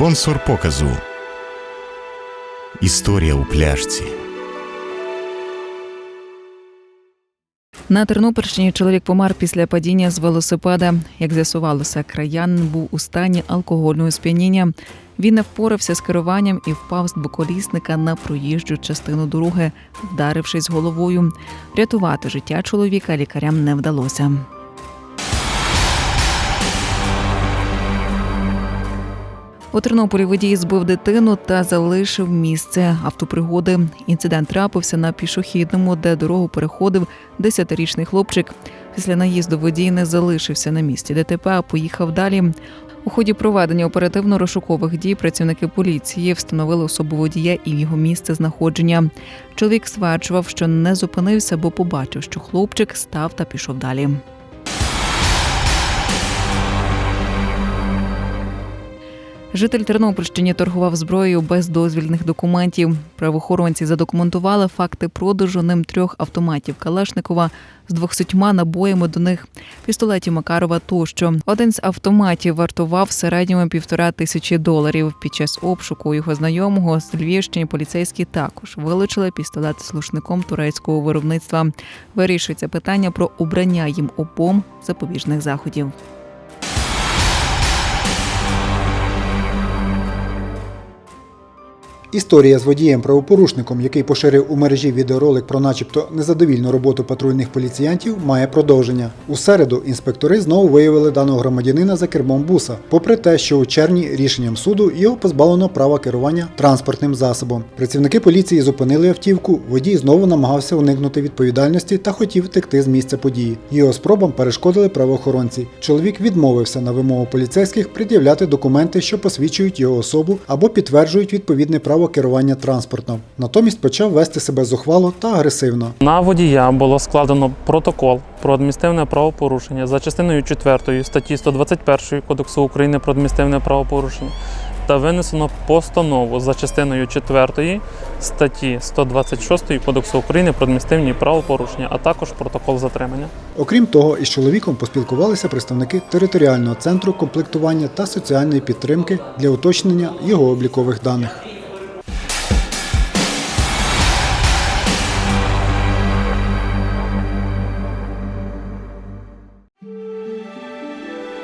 Спонсор показу. Історія у пляшці. На Тернопільщині чоловік помер після падіння з велосипеда. Як з'ясувалося, краянин був у стані алкогольного сп'яніння. Він не впорався з керуванням і впав з двоколісника на проїжджу частину дороги, вдарившись головою. Рятувати життя чоловіка лікарям не вдалося. У Тернополі водій збив дитину та залишив місце автопригоди. Інцидент трапився на пішохідному, де дорогу переходив 10-річний хлопчик. Після наїзду водій не залишився на місці ДТП, а поїхав далі. У ході проведення оперативно-розшукових дій працівники поліції встановили особу водія і його місце знаходження. Чоловік стверджував, що не зупинився, бо побачив, що хлопчик став та пішов далі. Житель Тернопільщини торгував зброєю без дозвільних документів. Правоохоронці задокументували факти продажу ним трьох автоматів Калашникова з двохсотьма набоями до них, пістолетів Макарова тощо. Один з автоматів вартував в півтора тисячі доларів. Під час обшуку його знайомого з Львівщини поліцейські також вилучили пістолет з глушником турецького виробництва. Вирішується питання про обрання їм обом запобіжних заходів. Історія з водієм-правопорушником, який поширив у мережі відеоролик про начебто незадовільну роботу патрульних поліціянтів, має продовження. У середу інспектори знову виявили даного громадянина за кермом буса, попри те, що у червні рішенням суду його позбавлено права керування транспортним засобом. Працівники поліції зупинили автівку. Водій знову намагався уникнути відповідальності та хотів втекти з місця події. Його спробам перешкодили правоохоронці. Чоловік відмовився на вимогу поліцейських пред'являти документи, що посвідчують його особу або підтверджують відповідне право керування транспортом. Натомість почав вести себе зухвало та агресивно. На водія було складено протокол про адміністративне правопорушення за частиною 4 статті 121 Кодексу України про адміністративне правопорушення та винесено постанову за частиною 4 статті 126 Кодексу України про адміністративні правопорушення, а також протокол затримання. Окрім того, із чоловіком поспілкувалися представники територіального центру комплектування та соціальної підтримки для уточнення його облікових даних.